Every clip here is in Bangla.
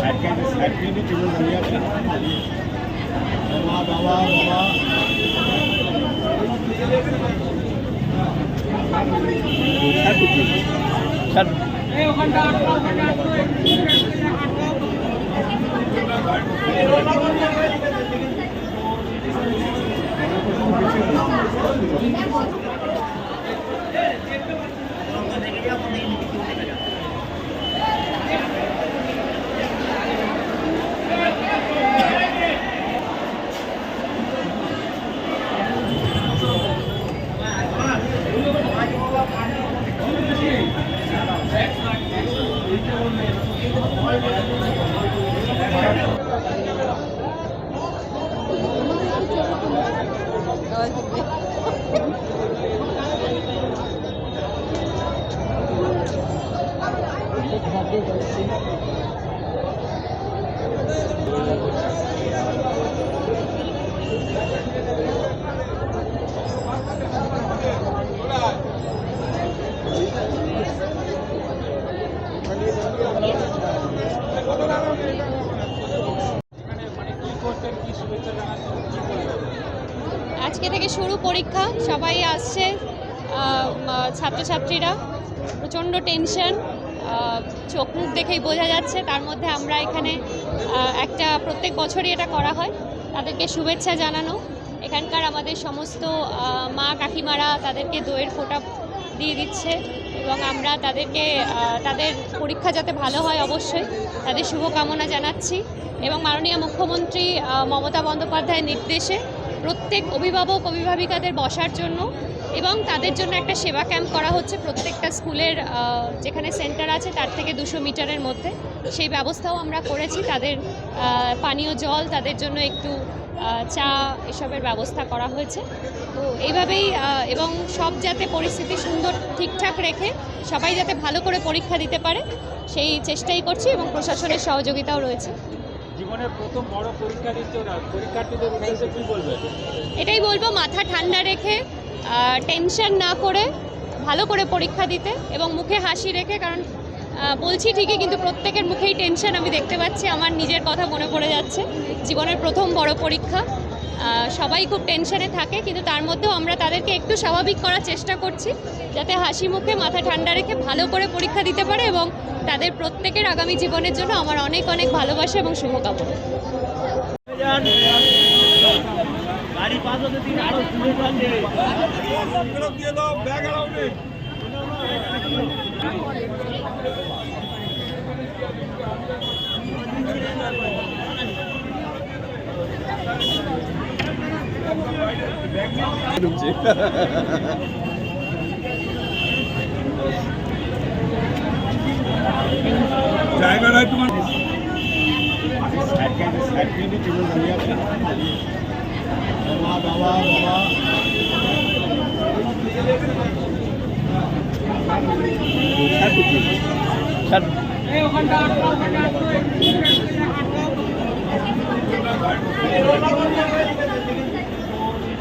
যাচ্ছে ঢুকছে জায়গাটায় তোমার বাবা বাবা rồi cùng đi Hola. আজকে থেকে শুরু পরীক্ষা, সবাই আসছে ছাত্রছাত্রীরা। প্রচণ্ড টেনশন চোখ মুখ দেখেই বোঝা যাচ্ছে। তার মধ্যে আমরা এখানে একটা প্রত্যেক বছরই এটা করা হয়। তাদেরকে শুভেচ্ছা জানানো। এখানকার আমাদের সমস্ত মা কাকিমারা তাদেরকে দইয়ের ফোঁটা দিয়ে দিচ্ছে এবং আমরা তাদেরকে তাদের পরীক্ষা যাতে ভালো হয় অবশ্যই, তাদের শুভকামনা জানাচ্ছি। এবং মাননীয় মুখ্যমন্ত্রী মমতা বন্দ্যোপাধ্যায়ের নির্দেশে প্রত্যেক অভিভাবক, অভিভাবিকাদের বসার জন্য এবং তাদের জন্য একটা সেবা ক্যাম্প করা হচ্ছে প্রত্যেকটা স্কুলের যেখানে সেন্টার আছে তার থেকে দুশো মিটারের মধ্যে। সেই ব্যবস্থাও আমরা করেছি। তাদের পানীয় জল, তাদের জন্য একটু চা এসবের ব্যবস্থা করা হয়েছে। তো এইভাবেই এবং সব যাতে পরিস্থিতি সুন্দর ঠিকঠাক রেখে সবাই যাতে ভালো করে পরীক্ষা দিতে পারে, সেই চেষ্টাই করছি এবং প্রশাসনের সহযোগিতাও রয়েছে। জীবনের প্রথম বড় পরীক্ষা পরীক্ষার্থীদের উদ্দেশ্যে কি বলবে এটাই বলব, মাথা ঠান্ডা রেখে টেনশন না করে, ভালো করে পরীক্ষা দিতে এবং মুখে হাসি রেখে, কারণ বলছি ঠিকই, কিন্তু প্রত্যেকের মুখেই টেনশন আমি দেখতে পাচ্ছি, আমার নিজের কথা মনে পড়ে যাচ্ছে। জীবনের প্রথম বড় পরীক্ষা। সবাই খুব টেনশনে থাকে, কিন্তু তার মধ্যেও আমরা তাদেরকে একটু স্বাভাবিক করার চেষ্টা করছি, যাতে হাসি মুখে মাথা ঠান্ডা রেখে ভালো করে পরীক্ষা দিতে পারে এবং তাদের প্রত্যেকের আগামী জীবনের জন্য আমার অনেক অনেক ভালোবাসা এবং শুভকামনা। গাড়ি পাঁচ ঢুকছি জায়গাটায় তোমার? বাবা বাবা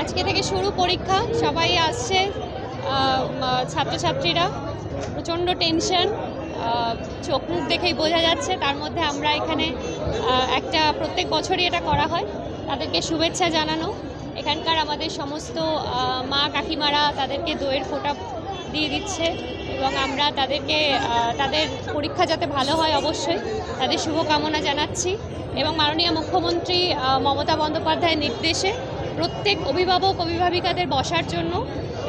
আজকে থেকে শুরু পরীক্ষা সবাই আসছে ছাত্রছাত্রীরা প্রচণ্ড টেনশন চোখ মুখ দেখেই বোঝা যাচ্ছে। তার মধ্যে আমরা এখানে একটা প্রত্যেক বছরই এটা করা হয়। তাদেরকে শুভেচ্ছা জানানো। এখানকার আমাদের সমস্ত মা কাকিমারা তাদেরকে দইয়ের ফোঁটা দিয়ে দিচ্ছে এবং আমরা তাদেরকে তাদের পরীক্ষা যাতে ভালো হয় অবশ্যই, তাদের শুভকামনা জানাচ্ছি এবং মাননীয় মুখ্যমন্ত্রী মমতা বন্দ্যোপাধ্যায়ের নির্দেশে প্রত্যেক অভিভাবক, অভিভাবিকাদের বসার জন্য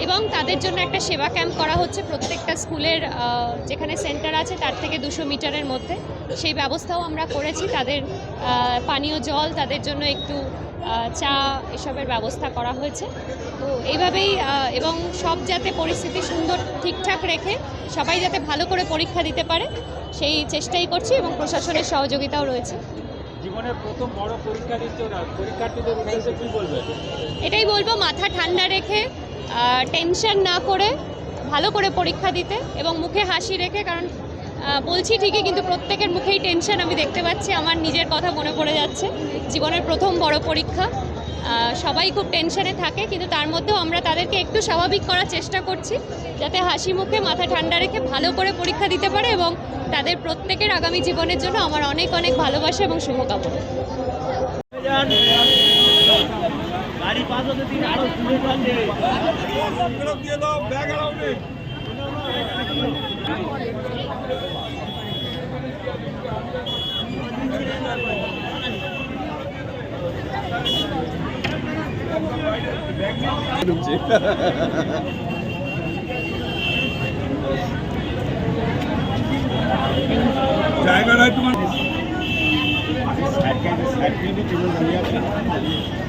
এবং তাদের জন্য একটা সেবা ক্যাম্প করা হচ্ছে প্রত্যেকটা স্কুলের যেখানে সেন্টার আছে তার থেকে দুশো মিটারের মধ্যে। সেই ব্যবস্থাও আমরা করেছি। তাদের পানীয় জল তাদের জন্য একটু চা এসবের ব্যবস্থা করা হয়েছে। তো এইভাবেই এবং সব যাতে পরিস্থিতি সুন্দর ঠিকঠাক রেখে সবাই যাতে ভালো করে পরীক্ষা দিতে পারে সেই চেষ্টাই করছি এবং প্রশাসনের সহযোগিতাও রয়েছে। জীবনের প্রথম বড় পরীক্ষা দিচ্ছে পরীক্ষার্থীদের উদ্দেশ্যে কি বলবেন এটাই বলব মাথা ঠান্ডা রেখে টেনশন না করে, ভালো করে পরীক্ষা দিতে এবং মুখে হাসি রেখে, কারণ বলছি ঠিকই, কিন্তু প্রত্যেকের মুখেই টেনশন আমি দেখতে পাচ্ছি। আমার নিজের কথা মনে পড়ে যাচ্ছে। জীবনের প্রথম বড় পরীক্ষা। সবাই খুব টেনশনে থাকে, কিন্তু তার মধ্যেও আমরা তাদেরকে একটু স্বাভাবিক করার চেষ্টা করছি, যাতে হাসি মুখে, মাথা ঠান্ডা রেখে ভালো করে পরীক্ষা দিতে পারে এবং তাদের প্রত্যেকের আগামী জীবনের জন্য আমার অনেক অনেক ভালোবাসা এবং শুভকামনা। পাস হতে দিন আরও দূরে যাচ্ছে দিয়ে